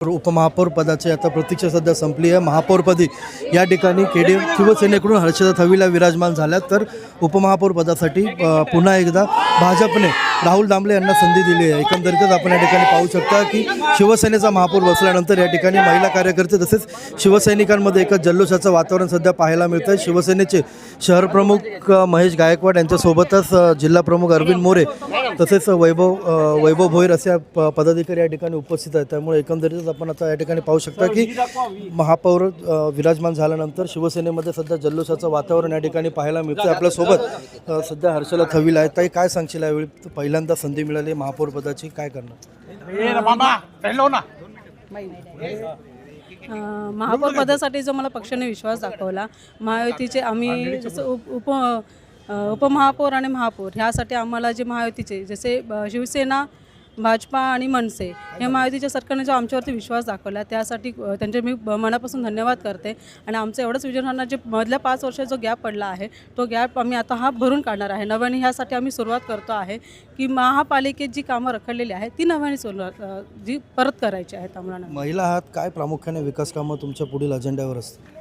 उपमहापौर पदाची आता प्रतीक्षा सध्या संपली आहे. महापौरपदी या ठिकाणी केडी शिवसेनेकडून हर्षदा थवीला विराजमान झाल्या तर उपमहापौर पदासाठी पुन्हा एकदा भाजपने राहुल दामले यांना संधी दिली आहे. एकंदरीतच आपण या ठिकाणी पाहू शकता की शिवसेनेचा महापौर बसल्यानंतर या ठिकाणी महिला कार्यकर्ते तसेच शिवसैनिकांमध्ये एकच जल्लोषाचं वातावरण सध्या पाहायला मिळतं आहे शिवसेनेचे शहरप्रमुख महेश गायकवाड यांच्यासोबतच जिल्हाप्रमुख अरविंद मोरे तसेच वैभव वैभव भोईर असे प पदाधिकारी या ठिकाणी उपस्थित आहेत. त्यामुळे एकंदरीतच आपण आता या ठिकाणी पाहू शकता की महापौर विराजमान झाल्यानंतर शिवसेनेमध्ये सध्या जल्लोषाचं वातावरण या ठिकाणी पाहायला मिळतं आपल्यासोबत सध्या हर्षला थवील आहे ताई काय सांगशील यावेळी पहिल्यांदा संधी मिळाली महापौर पदाची. काय करणार? अं, महापौर पदासाठी जो मला पक्षाने विश्वास दाखवला महायुतीचे आम्ही जसं उप उप अं, उपमहापौर आणि महापौर ह्यासाठी आम्हाला जे महायुतीचे जसे अं, शिवसेना भाजपा आणि मनसे या महायुतीच्या सरकारने जो आमच्यावरती विश्वास दाखवला त्यासाठी त्यांचे मी मनापासून धन्यवाद करते. आणि आमचं एवढंच विजन जे मधल्या पाच वर्षात जो गॅप पडला आहे तो गॅप आम्ही आता हा भरून काढणार आहे. नव्याने ह्यासाठी आम्ही सुरुवात करतो आहे की महापालिकेत जी कामं रखडलेली आहेत ती नव्याने सुरुवात जी परत करायची आहेत आम्हाला. महिला आहात काय प्रामुख्याने विकास कामं तुमच्या पुढील अजेंड्यावर असतील?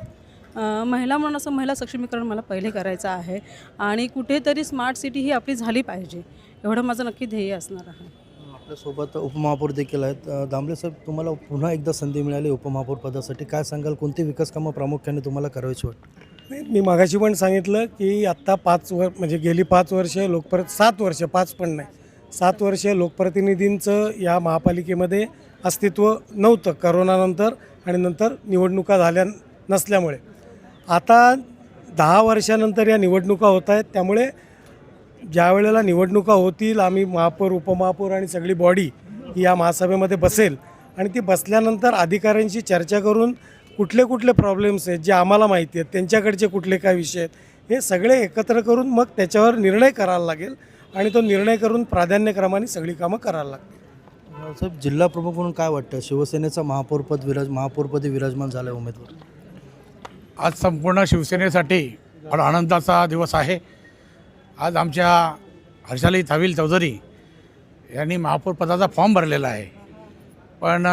अ, महिला म्हणून असं महिला सक्षमीकरण मला पहिले करायचं आहे. आणि कुठेतरी स्मार्ट सिटी ही आपली झाली पाहिजे एवढं माझं नक्की ध्येय असणार आहे. आपल्यासोबत उपमहापौर देखील आहेत. दामले साहेब तुम्हाला पुन्हा एकदा संधी मिळाली उपमहापौर पदासाठी. काय सांगाल? कोणती विकास कामं प्रामुख्याने तुम्हाला करायची वाटत नाही, मी मागाशी पण सांगितलं की आत्ता पाच वर म्हणजे गेली पाच वर्ष लोकप्रत सात वर्ष पाच पण नाही. सात वर्ष लोकप्रतिनिधींचं या महापालिकेमध्ये अस्तित्व नव्हतं करोनानंतर आणि नंतर निवडणुका झाल्या नसल्यामुळे. आता दहा वर्षानंतर या निवडणुका होत आहेत त्यामुळे ज्या वेळेला निवडणुका होतील आम्ही महापौर उपमहापौर आणि सगळी बॉडी ही या महासभेमध्ये बसेल. आणि ती बसल्यानंतर अधिकाऱ्यांशी चर्चा करून कुठले कुठले प्रॉब्लेम्स आहेत जे आम्हाला माहिती आहेत त्यांच्याकडचे कुठले काय विषय आहेत हे सगळे एकत्र करून मग त्याच्यावर निर्णय करायला लागेल. आणि तो निर्णय करून प्राधान्यक्रमाने सगळी कामं करायला लागतील. साहेब जिल्हा प्रमुख म्हणून काय वाटतं? शिवसेनेचा महापौरपद विराज महापौरपदी विराजमान झाला उमेदवार. आज संपूर्ण शिवसेनेसाठी फार आनंदाचा दिवस आहे. आज आमच्या हर्षाली थाविल चौधरी यांनी महापौर पदाचा फॉर्म भरलेला आहे. पण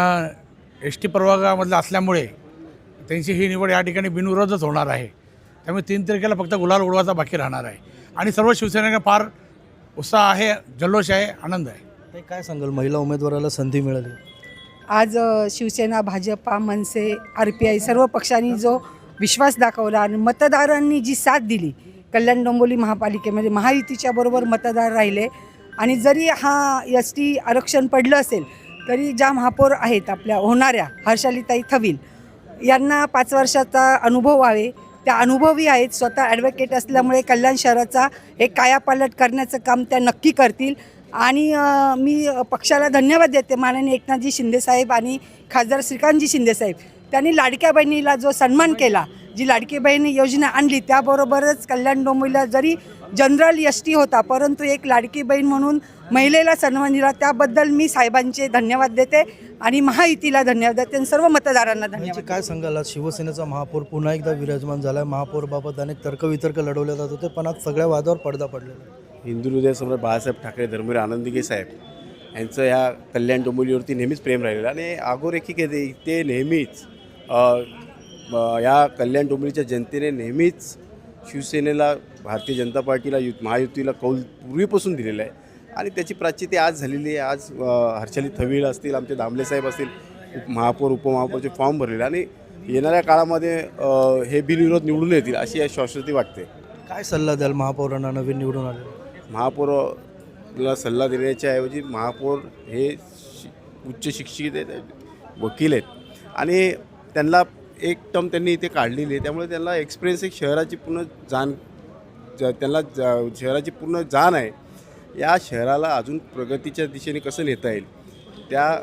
एस टी प्रवर्गामधला असल्यामुळे त्यांची ही निवड या ठिकाणी बिनविरोधच होणार आहे. त्यामुळे तीन तारखेला फक्त गुलाल उडवायचा बाकी राहणार आहे. आणि सर्व शिवसेनेला फार उत्साह आहे जल्लोष आहे आनंद आहे. ताई, काय सांगाल? महिला उमेदवाराला संधी मिळाली. आज Shiv Sena Bhajpa Manase R P I सर्व पक्षांनी जो विश्वास दाखवला आणि मतदारांनी जी साथ दिली कल्याण डोंबोली महापालिकेमध्ये महायुतीच्या बरोबर मतदार राहिले. आणि जरी हा एस टी आरक्षण पडलं असेल तरी ज्या महापौर आहेत आपल्या होणाऱ्या हर्षालीताई थवील यांना पाच वर्षाचा अनुभव आहे. त्या अनुभवी आहेत स्वतः ॲडव्होकेट असल्यामुळे कल्याण शहराचा एक कायापालट करण्याचं काम त्या नक्की करतील. आणि मी पक्षाला धन्यवाद देते माननीय एकनाथजी शिंदेसाहेब आणि खासदार श्रीकांतजी शिंदेसाहेब त्यांनी लाडक्या बहिणीला जो सन्मान केला जी लाडकी बहिणी योजना आणली त्याबरोबरच कल्याण डोंबिवलीला जरी जनरल एस टी होता परंतु एक लाडकी बहीण म्हणून महिलेला सन्मान दिला त्याबद्दल मी साहेबांचे धन्यवाद देते आणि महायुतीला धन्यवाद देते आणि सर्व मतदारांना धन्यवाद काय सांगाल? आज शिवसेनेचा महापौर पुन्हा एकदा विराजमान झाला आहे महापौरबाबत अनेक तर्कवितर्क लढवले जात होते पण आज सगळ्या वादावर पडदा पडलेला. हिंदू हृदय सम्राट बाळासाहेब ठाकरे धर्मवीर आनंदगे साहेब यांचं ह्या कल्याण डोंबिवलीवरती नेहमीच प्रेम राहिलेलं आणि आहे ते नेहमीच या कल्याण डोंबिवलीच्या जनतेने नेहमीच शिवसेनेला भारतीय जनता पार्टीला यु महायुतीला कौल पूर्वीपासून दिलेलं आहे. आणि त्याची प्राचिती आज झालेली आहे. आज हर्षली थवील असतील आमचे दामले साहेब असतील उप- महापौर उपमहापौरचे फॉर्म भरलेले आणि येणाऱ्या काळामध्ये हे बिनविरोध निवडून येतील अशी शाश्वती वाटते. काय सल्ला द्याल महापौरांना नवीन निवडून आले महापौरला सल्ला देण्याच्या ऐवजी महापौर हे शि उच्च शिक्षित आहेत वकील आहेत. आणि त्यांना एक टर्म त्यांनी इथे काढलेली आहे. त्यामुळे त्यांना एक्सपिरियन्स एक शहराची पूर्ण जाण ज- त्यांना ज- शहराची पूर्ण जाण आहे. या शहराला अजून प्रगतीच्या दिशेने कसं नेता येईल? त्या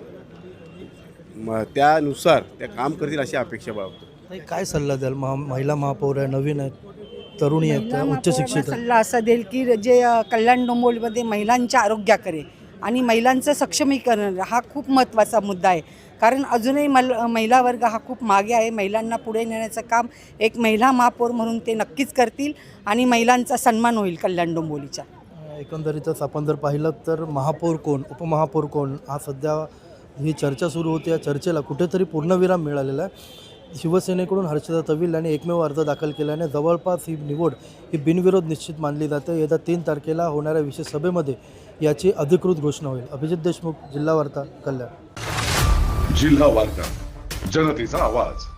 म त्यानुसार त्या काम करतील अशी अपेक्षा बाळगतो. काय सल्ला द्याल? महा महिला महापौर आहे नवीन आहेत तरुणी आहेत उच्च शिक्षित आहेत. सल्ला असा देईल की जे अ, कल्याण डोंबिवलीमध्ये महिलांच्या आरोग्याकडे आणि महिलांचं सक्षमीकरण हा खूप महत्त्वाचा मुद्दा आहे. कारण अजूनही मल महिला वर्ग हा खूप मागे आहे. महिलांना पुढे नेण्याचं काम एक महिला महापौर म्हणून ते नक्कीच करतील आणि महिलांचा सन्मान होईल कल्याण डोंबोलीचा एकंदरीतच आपण जर पाहिलं तर महापौर कोण उपमहापौर कोण हा सध्या ही चर्चा सुरू होती. या चर्चेला कुठेतरी पूर्णविराम मिळालेला आहे. शिवसेनेकडून हर्षदा तविल यांनी एकमेव अर्ज दाखल केल्याने जवळपास ही निवड ही बिनविरोध निश्चित मानली जाते. येत्या तीन तारखेला होणाऱ्या विशेष सभेमध्ये याची अधिकृत घोषणा होईल. अभिजित देशमुख जिल्हा वार्ता कल्याण. जिल्हा वार्ता जनतेचा आवाज.